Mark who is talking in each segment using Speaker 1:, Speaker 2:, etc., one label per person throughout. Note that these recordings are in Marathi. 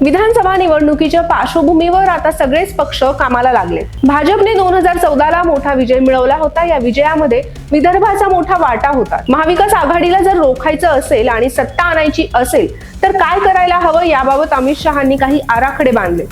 Speaker 1: विधानसभा निवडणुकीच्या पार्श्वभूमीवर आता सगळेच पक्ष कामाला लागले. भाजपने दोन हजार चौदाला मोठा विजय मिळवला होता. या विजयामध्ये विदर्भाचा मोठा वाटा होता. महाविकास आघाडीला जर रोखायचं असेल आणि सत्ता आणायची असेल तर काय करायला हवं याबाबत अमित शहांनी काही आराखडे बांधले.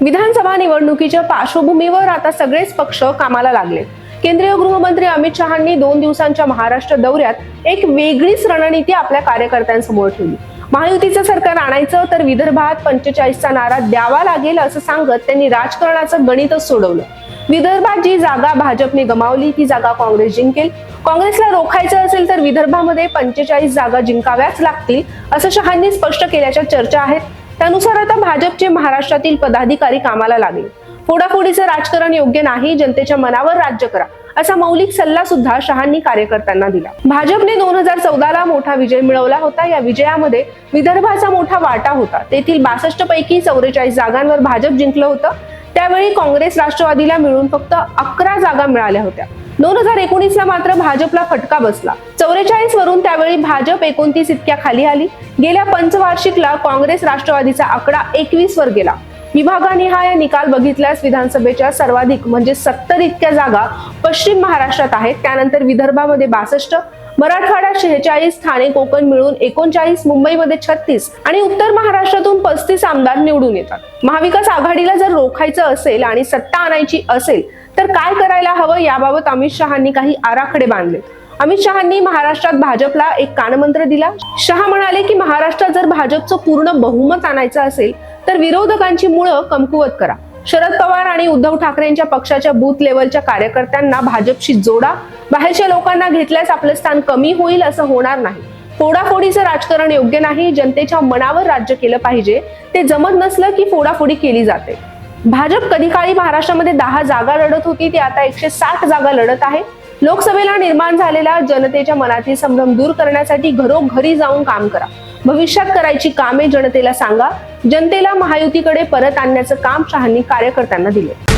Speaker 1: विधानसभा निवडणुकीच्या पार्श्वभूमीवर आता सगळेच पक्ष कामाला लागले. केंद्रीय गृहमंत्री अमित शहांनी दोन दिवसांच्या महाराष्ट्र दौऱ्यात एक वेगळीच रणनीती आपल्या कार्यकर्त्यांसमोर ठेवली. महायुतीचं सरकार आणायचं तर विदर्भात पंचेचाळीसचा नारा द्यावा लागेल असं सांगत त्यांनी राजकारणाचं गणितच सोडवलं. विदर्भात जी जागा भाजपने गमावली ती जागा काँग्रेस जिंकेल. काँग्रेसला रोखायचं असेल तर विदर्भामध्ये पंचेचाळीस जागा जिंकाव्याच लागतील असं शहांनी स्पष्ट केल्याच्या चर्चा आहेत. त्यानुसार आता भाजपचे महाराष्ट्रातील पदाधिकारी कामाला लागले. फोडाफोडीचं राजकारण योग्य नाही जनतेच्या मनावर राज्य करा असा मौलिक सल्ला सुद्धा शहांनी कार्यकर्त्यांना दिला. भाजपने दोन हजार चौदाला मोठा विजय मिळवला होता. या विजयामध्ये विदर्भाचा मोठा वाटा होता. तेथील बासष्ट पैकी चौवेचाळीस जागांवर भाजप जिंकलं होतं. त्यावेळी काँग्रेस राष्ट्रवादीला मिळून फक्त अकरा जागा मिळाल्या होत्या. दोन हजार एकोणीस ला मात्र भाजपला फटका बसला. चौवेचाळीस वरून त्यावेळी भाजप एकोणतीस इतक्या खाली आली. गेल्या पंचवार्षिकला काँग्रेस राष्ट्रवादीचा आकडा एकवीस वर गेला. विभागानिहाय निकाल बघितल्यास विधानसभेच्या सर्वाधिक म्हणजे सत्तर इतक्या जागा पश्चिम महाराष्ट्रात आहेत. त्यानंतर विदर्भामध्ये बासष्ट मराठवाड्यात शेहेचाळीस ठाणे कोकण मिळून एकोणचाळीस मुंबईमध्ये छत्तीस आणि उत्तर महाराष्ट्रातून पस्तीस आमदार निवडून येतात. महाविकास आघाडीला जर रोखायचं असेल आणि सत्ता आणायची असेल तर काय करायला हवं याबाबत अमित शहांनी काही आराखडे बांधले अमित शहांनी महाराष्ट्रात भाजपला एक कानमंत्र दिला. शहा म्हणाले की महाराष्ट्रात जर भाजपचं पूर्ण बहुमत आणायचं असेल तर विरोधकांची मुळं कमकुवत करा. शरद पवार आणि उद्धव ठाकरेंच्या पक्षाच्या बूथ लेवलच्या कार्यकर्त्यांना भाजपशी जोडा. बाहेरच्या लोकांना घेतल्यास आपलं स्थान कमी होईल असं होणार नाही. फोडाफोडीचं राजकारण योग्य नाही. जनतेच्या मनावर राज्य केलं पाहिजे. ते जमत नसलं की फोडाफोडी केली जाते. भाजप कधी काळी महाराष्ट्रामध्ये दहा जागा लढत होती ती आता एकशे साठ जागा लढत आहे. लोकसभेला निर्माण झालेला जनतेच्या मनातील संभ्रम दूर करण्यासाठी घरोघरी जाऊन काम करा. भविष्यात करायची कामे जनतेला सांगा. जनतेला महायुतीकडे परत आणण्याचं काम शहांनी कार्यकर्त्यांना दिले